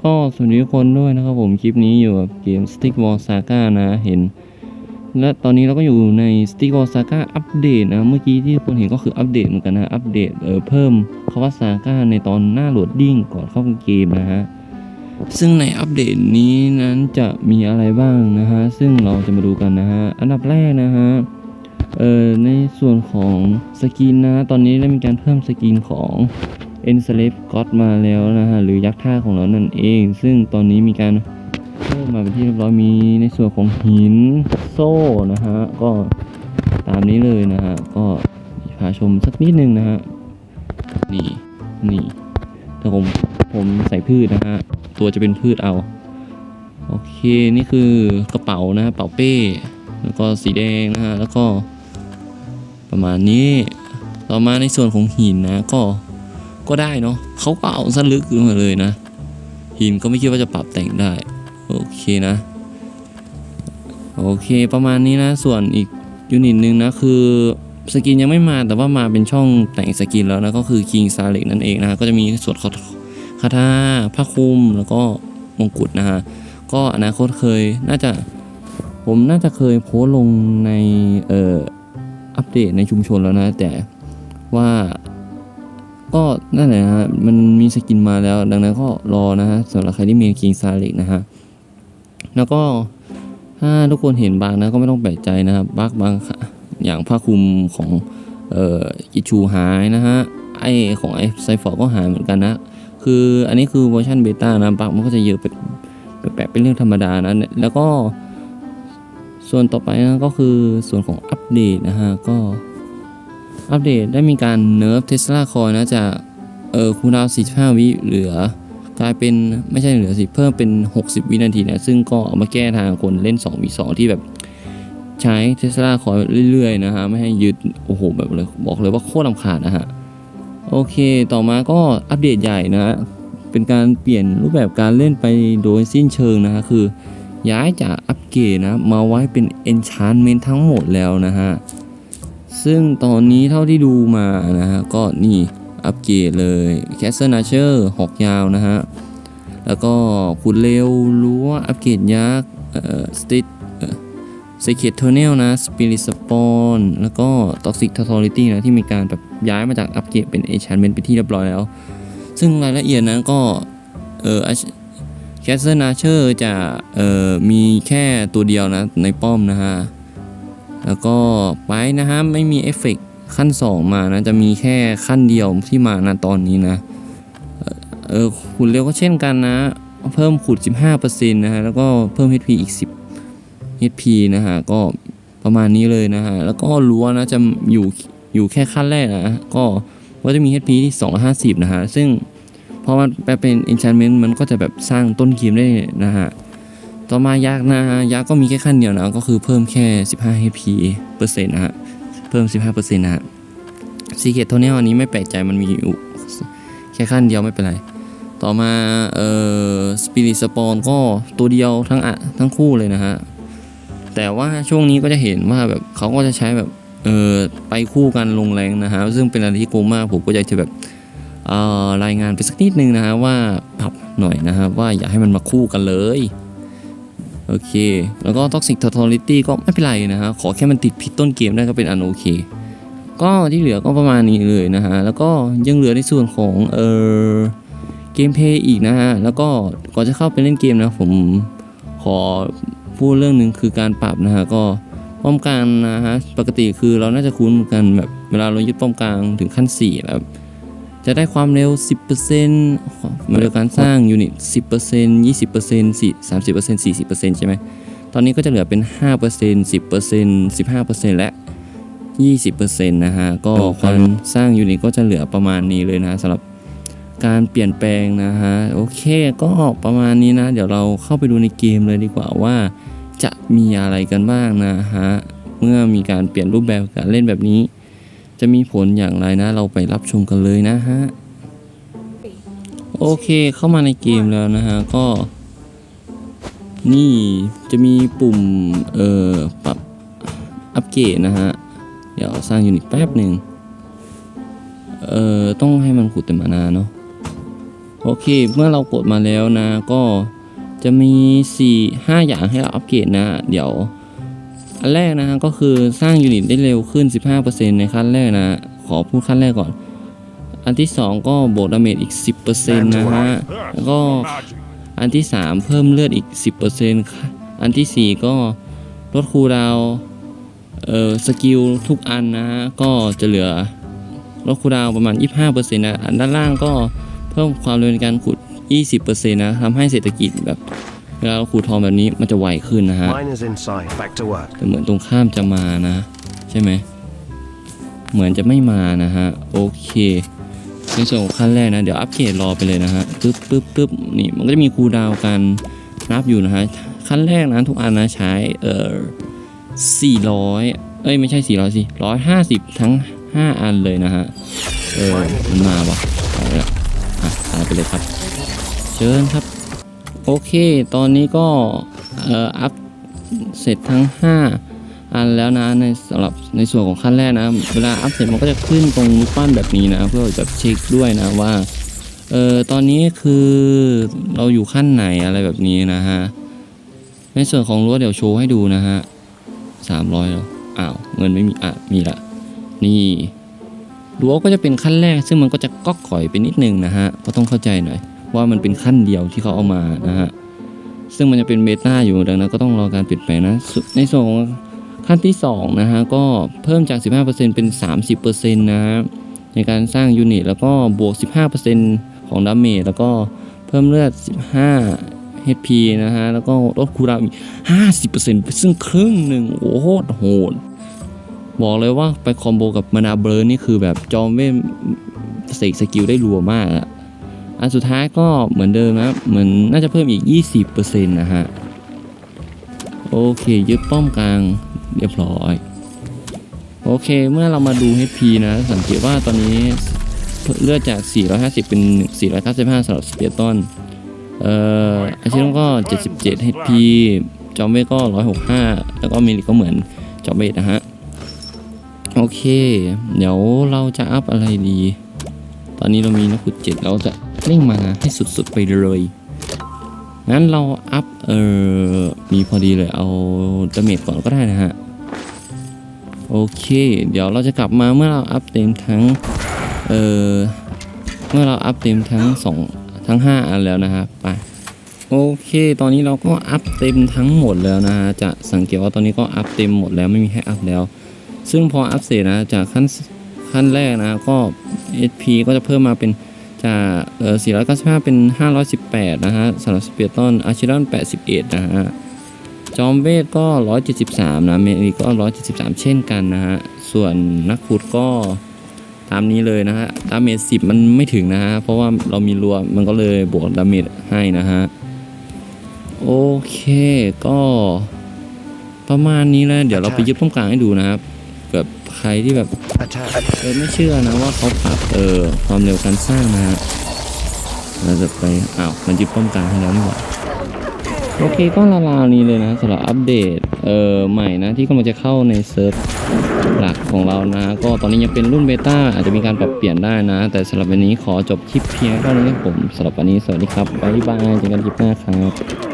ก็สวัสดีทุกคนด้วยนะครับผมคลิปนี้อยู่กับเกม Stick Wall Saga นะเห็น และตอนนี้เราก็อยู่ใน Stick Wall Saga อัปเดตนะ เมื่อกี้ที่ทุกคนเห็นก็คืออัปเดตเหมือนกันนะอัปเดตเออเพิ่มคำว่า Saga ในตอนหน้าโหลดดิ้งก่อนเข้าเกมนะฮะ ซึ่งในอัปเดตนี้นั้นจะมีอะไรบ้างนะฮะ ซึ่งเราจะมาดูกันนะฮะ อันดับแรกนะฮะเออในส่วนของสกินนะ ตอนนี้ได้มีการเพิ่มสกินของ e n s l a v e God มาแล้วนะฮะหรือยักษ์ท่าของเรานั่นเอง ซึ่งตอนนี้มีการเพิ่มมาเป็นที่เรียบร้อยมีในส่วนของหินโซ่นะฮะก็ตามนี้เลยนะฮะก็พาชมสักนิดนึงนะฮะนี่นี่แต่ผมผมใส่พืชนะฮะตัวจะเป็นพืชเอาโอเคนี่คือกระเป๋านะฮะเป๋าเป้ แล้วก็สีแดงนะฮะแล้วก็ประมาณนี้ ต่อมาในส่วนของหินนะก็ ก็ได้เนาะเขาก็เอาซะลึกขึ้นมาเลยนะ หินก็ไม่คิดว่าจะปรับแต่งได้ โอเคนะ โอเคประมาณนี้นะ ส่วนอีกยูนิตหนึ่งนะคือสกินยังไม่มาแต่ว่ามาเป็นช่องแต่งสกินแล้วนะก็คือ King s a l e นั่นเองนะก็จะมีส่วนคาคาถาผ้าคลุมแล้วก็มงกุฎนะฮะก็อนาคตเคยน่าจะผมน่าจะเคยโพสลงในเอ่ออัปเดตในชุมชนแล้วนะ แต่ว่า ก็นั่นแหละฮะมันมีสกินมาแล้ว ดังนั้นก็รอนะฮะสำหรับใครที่มนคิงซาเล็กนะฮะแล้วก็ถ้าทุกคนเห็นบางนะก็ไม่ต้องแปลกใจนะครับบักบางอย่างผ้าคลุมของเอ่อกิชูหายนะฮะไอของไอไซฟอร์ก็หายเหมือนกันนะคืออันนี้คือเวอร์ชันเบต้านะบักมันก็จะเยอะแปลกเป็นเรื่องธรรมดานะแล้วก็ส่วนต่อไปนะก็คือส่วนของอัปเดตนะฮะก็ อัปเดตได้มีการเนิร์ฟเทสลาคอยนะจากเออคูลดาว45 วิเหลือกลายเป็นไม่ใช่เหลือสิเพิ่มเป็น 60 วินาทีนะซึ่งก็เอามาแก้ทางคนเล่น2 v 2ที่แบบใช้เทสลาคอยเรื่อยๆนะฮะไม่ให้ยึดโอ้โหแบบเลยบอกเลยว่าโคตรลำขาดนะฮะโอเคต่อมาก็อัปเดตใหญ่นะ เป็นการเปลี่ยนรูปแบบการเล่นไปโดยสิ้นเชิงนะฮะคือย้ายจากอัปเกรดนะมาไว้เป็น enchantment ทั้งหมดแล้วนะฮะ ซึ่งตอนนี้เท่าที่ดูมานะฮะก็นี่อัปเกรดเลย Castle Archer หอกยาวนะฮะ แล้วก็ขุดเร็วรั้วอัปเกรดยักษ์เอ่อสติเอ่อ Secret Tunnel นะ Spirit Spawn แล้วก็ Toxic Totality นะที่มีการแบบย้ายมาจากอัปเกรดเป็น Enchantment เป็นที่เรียบร้อยแล้ว ซึ่งรายละเอียดนะก็เออ Castle Archer จะเอ่อมีแค่ตัวเดียวนะในป้อมนะฮะ แล้วก็ไปนะฮะไม่มีเอฟเฟกต์ขั้น 2 มานะจะมีแค่ขั้นเดียวที่มานะตอนนี้นะเออขุดเร็วก็เช่นกันนะ เพิ่มขุด 15%นะฮะแล้วก็เพิ่ม HP อีก 10 HP นะฮะก็ประมาณนี้เลยนะฮะแล้วก็รั้วนะจะอยู่อยู่แค่ขั้นแรกนะก็ก็จะมี HP ที่ 250 นะฮะซึ่งพอมันแปลเป็น enchantment มันก็จะแบบสร้างต้นเกมได้นะฮะ ต่อมายักนะฮะยักก็มีแค่ขั้นเดียวนะก็คือเพิ่มแค่ 15 HP เปอร์เซ็นต์นะฮะเพิ่ม 15เปอร์เซ็นต์นะฮะซีเกตโทเนียอันนี้ไม่แปลกใจมันมีอยู่แค่ขั้นเดียวไม่เป็นไร ต่อมาเอ่อสปิริตสปอนก็ตัวเดียวทั้งอะทั้งคู่เลยนะฮะแต่ว่าช่วงนี้ก็จะเห็นว่าแบบเขาก็จะใช้แบบเออไปคู่กันลงแรงนะฮะซึ่งเป็นอะไรที่โกงมากผมก็อยากจะแบบเอ่อรายงานไปสักนิดนึงนะฮะว่าปรับหน่อยนะฮะว่าอย่าให้มันมาคู่กันเลย โอเค แล้วก็ Toxic Totality ก็ไม่เป็นไรนะฮะ ขอแค่มันติดพิษต้นเกมได้ก็เป็นอันโอเค ก็ที่เหลือก็ประมาณนี้เลยนะฮะ แล้วก็ยังเหลือในส่วนของเออเกมเพย์อีกนะฮะ แล้วก็ก่อนจะเข้าไปเล่นเกมนะผมขอพูดเรื่องหนึ่งคือการปรับนะฮะ ก็ป้อมกลางนะฮะ ปกติคือเราน่าจะคุ้นกันแบบเวลาเรายึดป้อมกลางถึงขั้น4แบบ จะได้ความเร็ว 10%มาโดยการสร้างยูนิต 10% 20% 4 30% 40%ใช่ไหมตอนนี้ก็จะเหลือเป็น 5% 10% 15%และ 20%นะฮะ ก็การสร้างยูนิตก็จะเหลือประมาณนี้เลยนะสำหรับการเปลี่ยนแปลงนะฮะ โอเคก็ประมาณนี้นะ เดี๋ยวเราเข้าไปดูในเกมเลยดีกว่าว่าจะมีอะไรกันบ้างนะฮะ เมื่อมีการเปลี่ยนรูปแบบการเล่นแบบนี้ จะมีผลอย่างไรนะ เราไปรับชมกันเลยนะฮะ โอเคเข้ามาในเกมแล้วนะฮะ ก็ นี่จะมีปุ่ม เอ่อ ปรับอัปเกรดนะฮะ เดี๋ยวสร้างยูนิตแป๊บหนึ่งเอ่อ ต้องให้มันขุดเต็มมานาเนาะโอโอเค เมื่อเรากดมาแล้วนะ ก็จะมี 4 5 อย่างให้เราอัปเกรดนะ เดี๋ยว อันแรกนะฮะก็คือสร้างยูนิตได้เร็วขึ้น 15%ในขั้นแรกนะ ขอพูดขั้นแรกก่อน อันที่ 2 ก็บวกดาเมจอีก 10%นะฮะแล้วก็อันที่ 3 เพิ่มเลือดอีก 10%ค่ะอันทีสี่ 4 ก็ลดคูลดาวน์เอ่อสกิลทุกอันนะฮะก็จะเหลือลดคูลดาวน์ประมาณ 25%นะอันด้านล่างก็เพิ่มความเร็วในการขุด 20%นะทำให้เศรษฐกิจแบบ เวลาเราขุดทองแบบนี้มันจะไวขึ้นนะฮะ Miners inside. Back to work. แต่เหมือนตรงข้ามจะมานะ ใช่ไหมเหมือนจะไม่มานะฮะโอเคในส่วนของขั้นแรกนะ เดี๋ยวอัปเกรดรอไปเลยนะฮะปึ๊บปึ๊บปึ๊บนี่มันก็จะมีคูลดาวน์การนับอยู่นะฮะขั้นแรกนะทุกอันนะใช้เอ่อ400 เอ้ยไม่ใช่ 400สิ150 ทั้ง 5 อันเลยนะฮะเออมันมาว่ะเอาละอะตามไปเลยครับ เชิญครับ โอเค ตอนนี้ก็อัพเสร็จทั้ง 5 อันแล้วนะในสำหรับในส่วนของขั้นแรกนะ เวลาอัพเสร็จมันก็จะขึ้นตรงรูปปั้นแบบนี้นะ เพื่อแบบเช็คด้วยนะว่าเออตอนนี้คือเราอยู่ขั้นไหนอะไรแบบนี้นะฮะ ในส่วนของรั้วเดี๋ยวโชว์ให้ดูนะฮะสามร้อยแล้วอ้าวเงินไม่มีอะมีละนี่รั้วก็จะเป็นขั้นแรก ซึ่งมันก็จะก๊อกข่อยไปนิดนึงนะฮะก็ต้องเข้าใจหน่อย ว่ามันเป็นขั้นเดียวที่เขาเอามานะฮะซึ่งมันจะเป็นเบต้าอยู่ดังนั้นก็ต้องรอการเปลี่ยนแปลงนะ ในส่วนของขั้นที่2นะฮะก็เพิ่มจาก 15%เป็น 30%นะฮะในการสร้างยูนิตแล้วก็บวก 15%ของดาเมจแล้วก็เพิ่มเลือด 15 HP นะฮะแล้วก็ลดคูลดาวน์อีก50%ซึ่งครึ่งหนึ่งโอ้โหโหดบอกเลยว่าไปคอมโบกับมานาเบลนี่คือแบบจอมเวทเสกสกิลได้รัวมากอะ อันสุดท้ายก็เหมือนเดิมนะเหมือนน่าจะเพิ่มอีก 20%นะฮะ โอเคยึดป้อมกลางเรียบร้อย โอเคเมื่อเรามาดู HP นะ สังเกตว่าตอนนี้เลือดจาก 450 เป็น 495สำหรับสเปียร์ตันเอ่ออาชิโนก็ 77 HP จอมเวก็ 165 แล้วก็เมลิก็เหมือนจอมเวทนะฮะ โอเค เดี๋ยวเราจะอัพอะไรดี ตอนนี้เรามีนักขุดเจ็ดเราจะ เร่งมาให้สุดๆไปเลยงั้นเราอัพเออมีพอดีเลยเอาดาเมจก่อนก็ได้นะฮะ โอเค เดี๋ยวเราจะกลับมาเมื่อเราอัพเต็มทั้งเออเมื่อเราอัพเต็มทั้งสองทั้ง 5 อันแล้วนะฮะไปโอเค ตอนนี้เราก็อัพเต็มทั้งหมดแล้วนะฮะจะสังเกตว่าตอนนี้ก็อัพเต็มหมดแล้วไม่มีให้อัพแล้ว ซึ่งพออัพเสร็จนะจากขั้นขั้นแรกนะก็ HP ก็จะเพิ่มมาเป็น จากเอ่อ495 เป็น 518 นะฮะสำหรับสเปียร์ตันอาชิรอน81 นะฮะ จอมเวทก็ 173 นะเมลีก็ 173 เช่นกันนะฮะ ส่วนนักขุดก็ตามนี้เลยนะฮะ ดาเมจ 10 มันไม่ถึงนะฮะ เพราะว่าเรามีรัวมันก็เลยบวกดาเมจให้นะฮะ โอเคก็ประมาณนี้แล้ว เดี๋ยวเราไปยึดต้มกลางให้ดูนะครับแบบใครที่แบบ เออไม่เชื่อนะว่าเขาปรับเออความเร็วการสร้างนะฮะเราจะไปอ้าวมันยึดป้อมกลางให้แล้วนี่หว่าโอเคก็ราวๆนี้เลยนะสำหรับอัปเดตเออใหม่นะที่กำลังจะเข้าในเซิร์ฟหลักของเรานะ ก็ตอนนี้ยังเป็นรุ่นเบต้าอาจจะมีการปรับเปลี่ยนได้นะ แต่สำหรับวันนี้ขอจบคลิปเพียงเท่านี้ครับผมสำหรับวันนี้สวัสดีครับบ๊ายบายเจอกันคลิปหน้าครับ